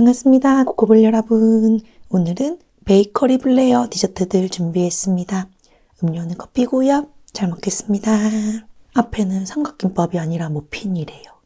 반갑습니다. 코코볼 여러분. 오늘은 베이커리 플레이어 디저트들 준비했습니다. 음료는 커피고요. 잘 먹겠습니다. 앞에는 삼각김밥이 아니라 머핀이래요.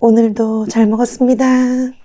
오늘도 잘 먹었습니다.